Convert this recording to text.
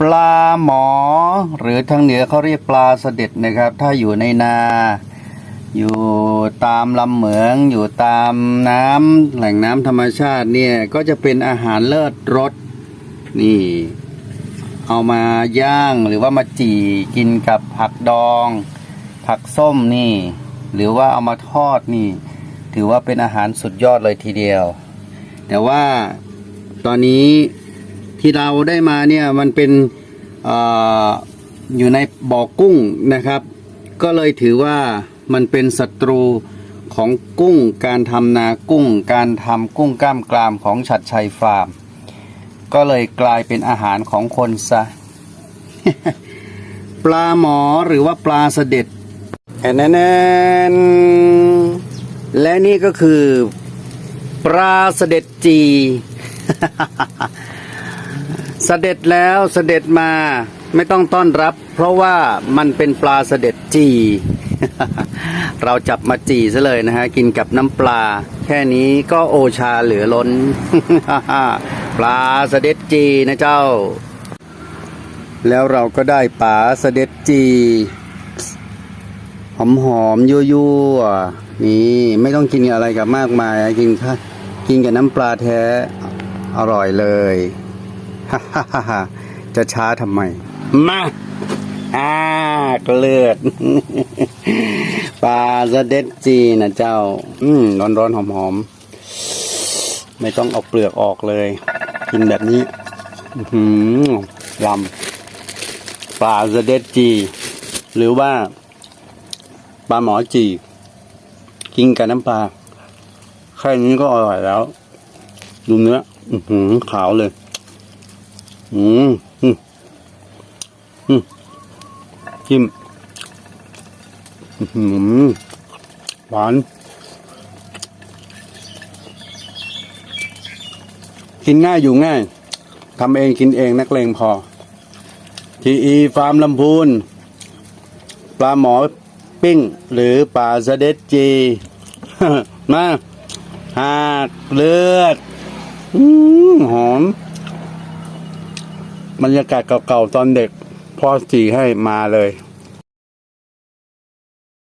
ปลาหมอ หรือทางเหนือเขาเรียกปลาเสด็จนะครับ ถ้าอยู่ในนา อยู่ตามลำเหมือง อยู่ตามน้ำแหล่งน้ำธรรมชาติเนี่ย ก็จะเป็นอาหารเลิศรสนี่ เอามาย่างหรือว่ามาจี่กินกับผักดอง ผักส้มนี่ หรือว่าเอามาทอดนี่ ถือว่าเป็นอาหารสุดยอดเลยทีเดียว แต่ว่าตอนนี้ ที่เราได้มาเนี่ยมันเป็นอออยู่ในบ่อกุ้งนะครับ ก็เลยถือว่ามันเป็นศัตรูของกุ้ง การทำนากุ้ง การทำกุ้งกล้ามกรามของฉัดชัยฟาร์ม ก็เลยกลายเป็นอาหารของคนซะ ปลาหมอหรือว่าปลาเสด็จแอนแนนและนี่ก็คือ ปลาเสด็จจี เสด็จแล้วเสด็จมาไม่ต้องต้อนรับ เพราะว่ามันเป็นปลาเสด็จจี เราจับมาจีซะเลยนะฮะ กินกับน้ำปลา แค่นี้ก็โอชาเหลือล้น ปลาเสด็จจีนะเจ้า แล้วเราก็ได้ปลาเสด็จจี หอมหอมๆยั่วยั่วๆนี่ไม่ต้องกินอะไรกับมากมาย กินค่กินกับน้ำปลาแท้อร่อยเลย ฮ่าฮ่าฮ่าจะช้าทำไม มาอ่าเลือดปลาสเด็ดจีนะเจ้า อืมร้อนร้อนๆหอมหอมๆไม่ต้องเอาเปลือกออกเลย กินแบบนี้ อื้อหือลำปลาสเด็ดจี หรือว่า ปลาหมอจี กินกับน้ำปลาแค่นี้ก็อร่อยแล้ว ดูเนื้อ อือหือขาวเลย อืมอืมอืมจิ้มอือหือหวานกินง่ายอยู่ง่ายทำเองกินเองนักเลงพอทีอีฟาร์มลำพูน ปลาหมอปิ้ง หรือปลาเสด็จจีมาหากเลือดอืมหอม บรรยากาศเก่าๆตอนเด็กพ่อจีให้มาเลย